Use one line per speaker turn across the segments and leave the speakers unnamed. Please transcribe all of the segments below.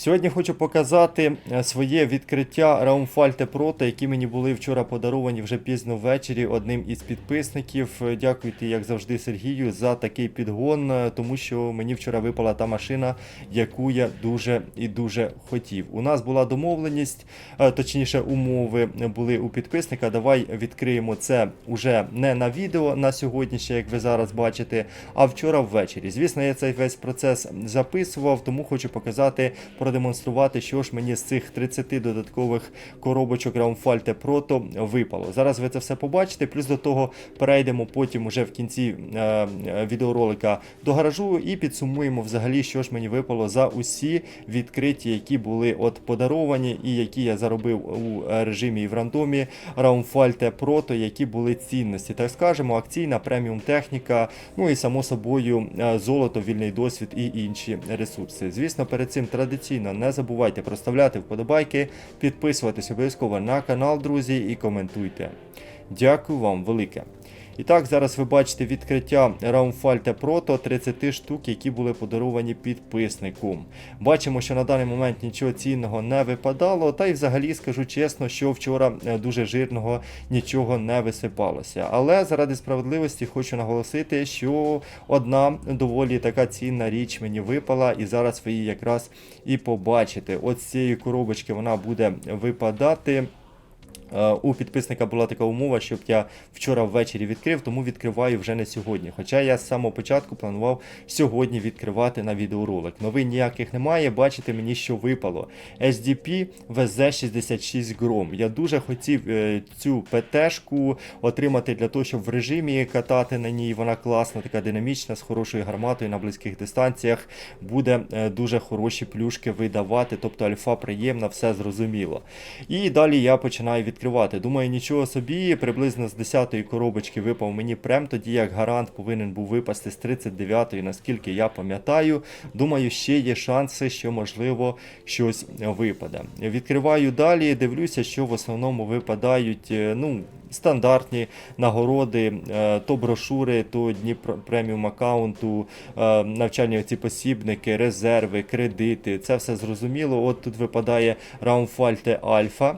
Сьогодні хочу показати е, своє відкриття Raumfalte Proto, які мені були вчора подаровані вже пізно ввечері одним із підписників. Е, Дякуйте, як завжди, Сергію, за такий підгон, е, тому що мені вчора випала та машина, яку я дуже і дуже хотів. У нас була домовленість, точніше, умови були у підписника. Давай відкриємо це уже не на відео на сьогодні, ще як ви зараз бачите, а вчора ввечері. Звісно, я цей весь процес записував, тому хочу показати, продемонструвати, що ж мені з цих 30 додаткових коробочок Raumfalte Proto випало. Зараз ви це все побачите. Плюс до того перейдемо потім уже в кінці е, е, відеоролика до гаражу і підсумуємо взагалі, що ж мені випало за усі відкриті, які були от подаровані і які я заробив у режимі і в рандомі Raumfalte Proto, які були цінності. Так скажемо, акційна преміум техніка, ну і само собою е, золото, вільний досвід і інші ресурси. Звісно, перед цим традиційно не забувайте проставляти вподобайки, підписуватись обов'язково на канал, друзі, і коментуйте. Дякую вам велике. І так, зараз ви бачите відкриття Raumfalte Proto 30 штук, які були подаровані підписнику. Бачимо, що на даний момент нічого цінного не випадало, та й взагалі скажу чесно, що вчора е, дуже жирного нічого не висипалося. Але заради справедливості хочу наголосити, що одна доволі така цінна річ мені випала, і зараз ви її якраз і побачите. От з цієї коробочки вона буде випадати. Е, У підписника була така умова, щоб я вчора ввечері відкрив, тому відкриваю вже не сьогодні. Хоча я з самого початку планував сьогодні відкривати на відеоролик. Новин ніяких немає. Бачите мені, що випало. SDP VZ66 Grom. Я дуже хотів е, цю ПТшку отримати для того, щоб в режимі катати на ній. Вона класна, така динамічна, з хорошою гарматою на близьких дистанціях. Буде е, дуже хороші плюшки видавати. Тобто альфа приємна, все зрозуміло. І далі я починаю відкривати. Думаю, нічого собі, приблизно з 10-ї коробочки випав мені прем, тоді як гарант повинен був випасти з 39-ї, наскільки я пам'ятаю. Думаю, ще є шанси, що можливо щось випаде. Відкриваю далі, дивлюся, що в основному випадають. е, ну, Стандартні нагороди, е, то брошури, то Дніпро преміум аккаунту, е, навчальні ці посібники, резерви, кредити. Це все зрозуміло. От тут випадає Raumfalte Alpha.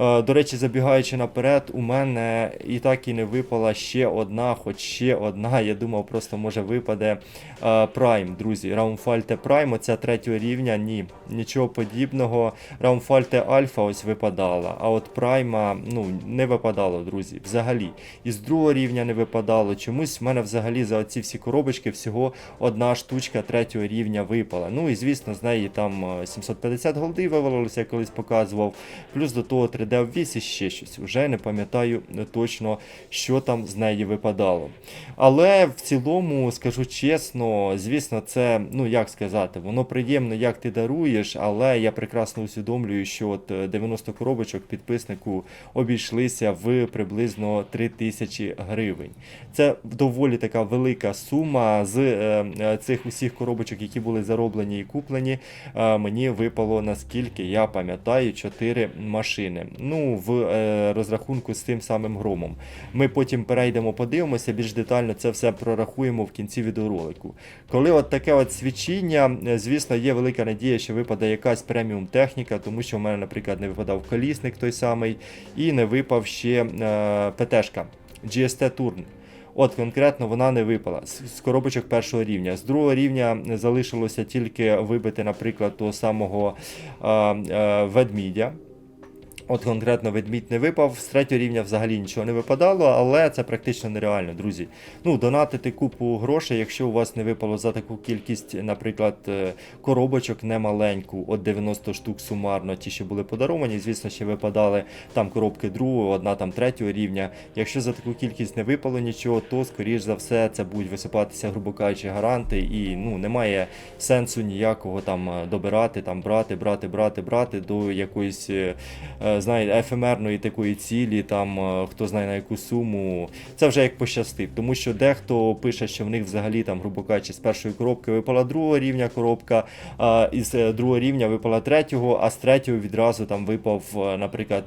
Е, До речі, забігаючи наперед, у мене і так і не випала ще одна, хоч ще одна. Я думав, просто може випаде е, Prime, друзі. Raumfalte Prime, оця третього рівня. Ні, нічого подібного. Raumfalte Alpha ось випадала. А от Prime, ну, не випадало, друзі. Взагалі. Із другого рівня не випадало. Чомусь в мене взагалі за оці всі коробочки всього одна штучка третього рівня випала. Ну і звісно, з неї там е, 750 голди вивалилося, я колись показував. Плюс до того 3D обвіс і ще щось. Вже не пам'ятаю е, точно, що там з неї випадало. Але в цілому, скажу чесно, звісно, це, ну як сказати, воно приємно, як ти даруєш, але я прекрасно усвідомлюю, що от е, 90 коробочок підписнику обійшлися в приблизно 3000 гривень. Це доволі така велика сума з е, е, цих усіх коробочок, які були зароблені і куплені. е, мені випало, наскільки я пам'ятаю, 4 машини. Ну, в розрахунку з тим самим громом. Ми потім перейдемо, подивимося, більш детально це все прорахуємо в кінці відеоролику. Коли от таке от свідчення, е, звісно, є велика надія, що випаде якась преміум техніка, тому що в мене, наприклад, не випадав колісник той самий, і не випав ще ПТшка GST Turn. От конкретно вона не випала з з коробочок першого рівня. З другого рівня залишилося тільки вибити, наприклад, того самого е, е, ведмідя. От конкретно ведмідь не випав, з третього рівня взагалі нічого не випадало, але це практично нереально, друзі. Ну, донатити купу грошей, якщо у вас не випало за таку кількість, наприклад, е, коробочок немаленьку, от 90 штук сумарно, ті, що були подаровані, звісно, ще випадали там коробки другого, одна там третього рівня. Якщо за таку кількість не випало нічого, то скоріш за все це будуть висипатися, грубо кажучи, гаранти, і ну немає сенсу ніякого там е, добирати, там брати, брати, брати, брати до якоїсь знаєте, ефемерної такої цілі, там е, хто знає на яку суму. Це вже як пощастить. Тому що дехто пише, що в них взагалі там, грубо кажучи, з першої коробки випала другого рівня коробка, а із е, другого рівня випала третього, а з третього відразу там випав, е, наприклад,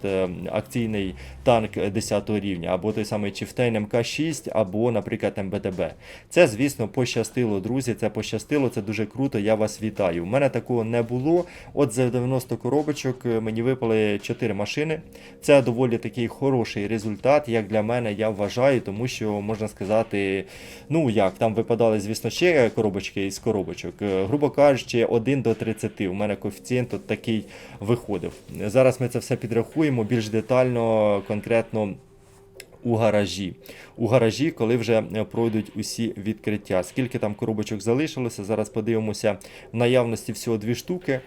акційний танк 10 рівня, або той самий Chieftain МК6, або, наприклад, МБТБ. Це, звісно, пощастило, друзі. Це пощастило, це дуже круто. Я вас вітаю. У мене такого не було. От за 90 коробочок мені випали 4 машини. Це доволі такий хороший результат, як для мене, я вважаю, тому що можна сказати, ну як, там випадали, звісно, ще коробочки із коробочок. Е, Грубо кажучи, 1 до 30. У мене коефіцієнт от такий виходив. Зараз ми це все підрахуємо більш детально, конкретно у гаражі. У гаражі, коли вже е, пройдуть усі відкриття. Скільки там коробочок залишилося, зараз подивимося в наявності всього дві штуки.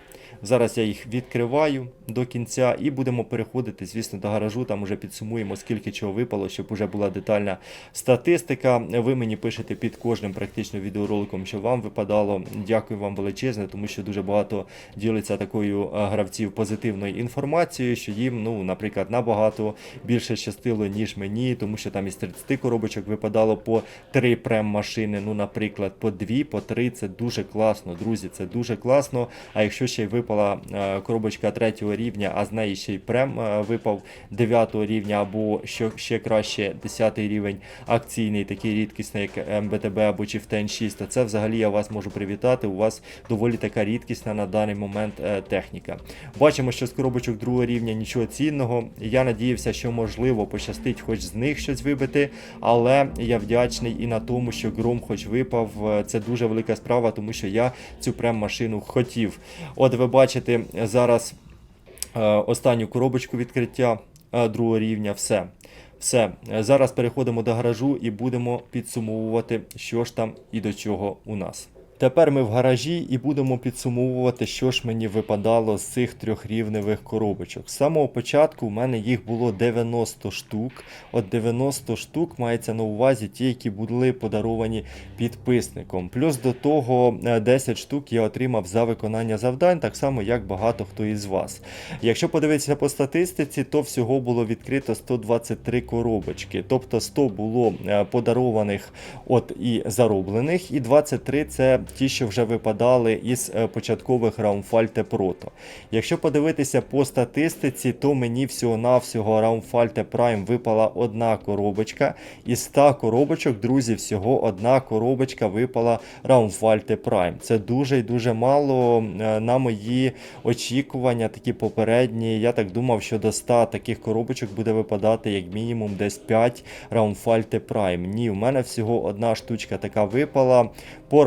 Зараз я їх відкриваю до кінця і будемо переходити, звісно, до гаражу. Там уже підсумуємо, скільки чого випало, щоб вже була детальна статистика. Ви мені пишете під кожним практично відеороликом, що вам випадало. Дякую вам величезне, тому що дуже багато ділиться такою е, гравців позитивною інформацією, що їм, ну, наприклад, набагато більше щастило, ніж мені, тому що там із 30 коробочок випадало по 3 прем-машини. Ну, наприклад, по 2, по 3. Це дуже класно, друзі. Це дуже класно. А якщо ще й випала е, коробочка 3 рівня, а з неї ще й прем е, випав 9 рівня, або що ще краще 10 рівень акційний, такий рідкісний, як МБТБ або Chieftain 6, то це взагалі я вас можу привітати. У вас доволі така рідкісна на даний момент е, техніка. Бачимо, що з коробочок другого рівня нічого цінного. Я надіявся, що можливо пощастить хоч з них щось вибити, але я вдячний і на тому, що гром хоч випав. Це дуже велика справа, тому що я цю прем-машину хотів. От ви бачите зараз е, останню коробочку відкриття е, другого рівня. Все. Все, зараз переходимо до гаражу і будемо підсумовувати, що ж там і до чого у нас. Тепер ми в гаражі і будемо підсумовувати, що ж мені випадало з цих трьохрівневих коробочок. З самого початку в мене їх було 90 штук. От 90 штук мається на увазі ті, які були подаровані підписником. Плюс до того е, 10 штук я отримав за виконання завдань, так само як багато хто із вас. Якщо подивитися по статистиці, то всього було відкрито 123 коробочки. Тобто 100 було е, подарованих от і зароблених, і 23 це ті, що вже випадали із е, початкових Раумфальте Прото. Якщо подивитися по статистиці, то мені всього-навсього Раумфальте Prime випала одна коробочка. Із 100 коробочок, друзі, всього одна коробочка випала Раумфальте Prime. Це дуже і дуже мало е, на мої очікування, такі попередні. Я так думав, що до 100 таких коробочок буде випадати як мінімум десь 5 Раумфальте Prime. Ні, у мене всього одна штучка така випала. По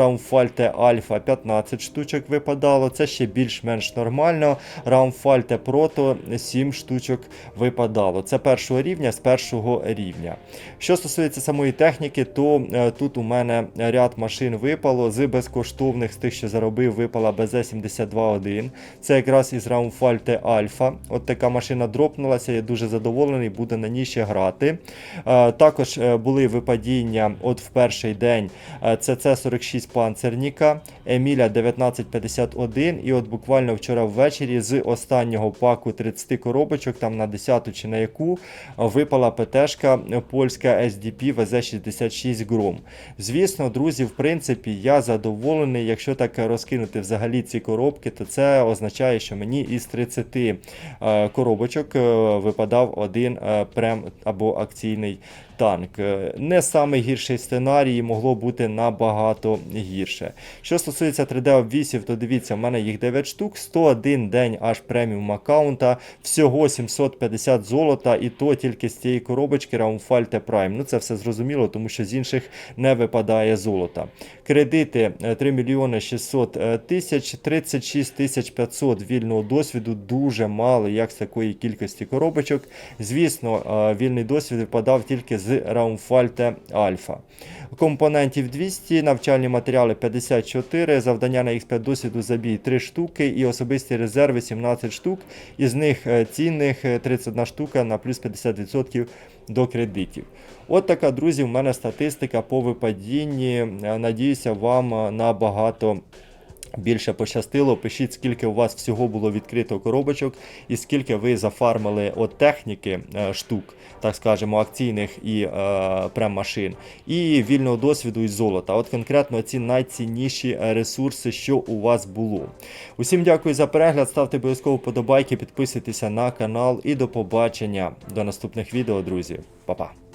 Раумфальте Альфа 15 штучок випадало. Це ще більш-менш нормально. Раумфальте Прото 7 штучок випадало. Це першого рівня з першого рівня. Що стосується самої техніки, то е, тут у мене ряд машин випало. З безкоштовних, з тих, що заробив, випала БЗ-72-1. Це якраз із Раумфальте Альфа. От така машина дропнулася, я дуже задоволений, буду на ній ще грати. Е, Також е, були випадіння от в перший день. Е, ЦЦ-46 панцерніка, Еміля 1951. І от буквально вчора ввечері з останнього паку 30 коробочок, там на 10 чи на яку, випала ПТшка польська SDP ВЗ-66 Гром. Звісно, друзі, в принципі, я задоволений. Якщо так розкинути взагалі ці коробки, то це означає, що мені із 30 е, коробочок е, випадав один е, прем або акційний танк. Не самий гірший сценарій, могло бути набагато гірше. Що стосується 3D обвісів, то дивіться, в мене їх 9 штук, 101 день аж преміум аккаунта, всього 750 золота, і то тільки з цієї коробочки Raumfalte Prime. Ну це все зрозуміло, тому що з інших не випадає золота. Кредити е, 3 мільйони 600 е, тисяч, 36 тисяч 500 вільного досвіду, дуже мало, як з такої кількості коробочок. Звісно, е, вільний досвід випадав тільки з Raumfalte Alpha. Компонентів 200, навчальні матеріали 54, завдання на X5 досвіду забій 3 штуки і особисті резерви 17 штук. Із них е, цінних е, 31 штука на плюс 50% до кредитів. От така, друзі, в мене статистика по випадінні. Е, Надіюся, вам е, набагато більше пощастило. Пишіть, скільки у вас всього було відкрито коробочок і скільки ви зафармили от техніки е, штук, так скажемо, акційних і е, прем-машин, і вільного досвіду і золота. От конкретно ці найцінніші ресурси, що у вас було. Усім дякую за перегляд. Ставте обов'язково подобайки, підписуйтеся на канал і до побачення до наступних відео, друзі. Па-па.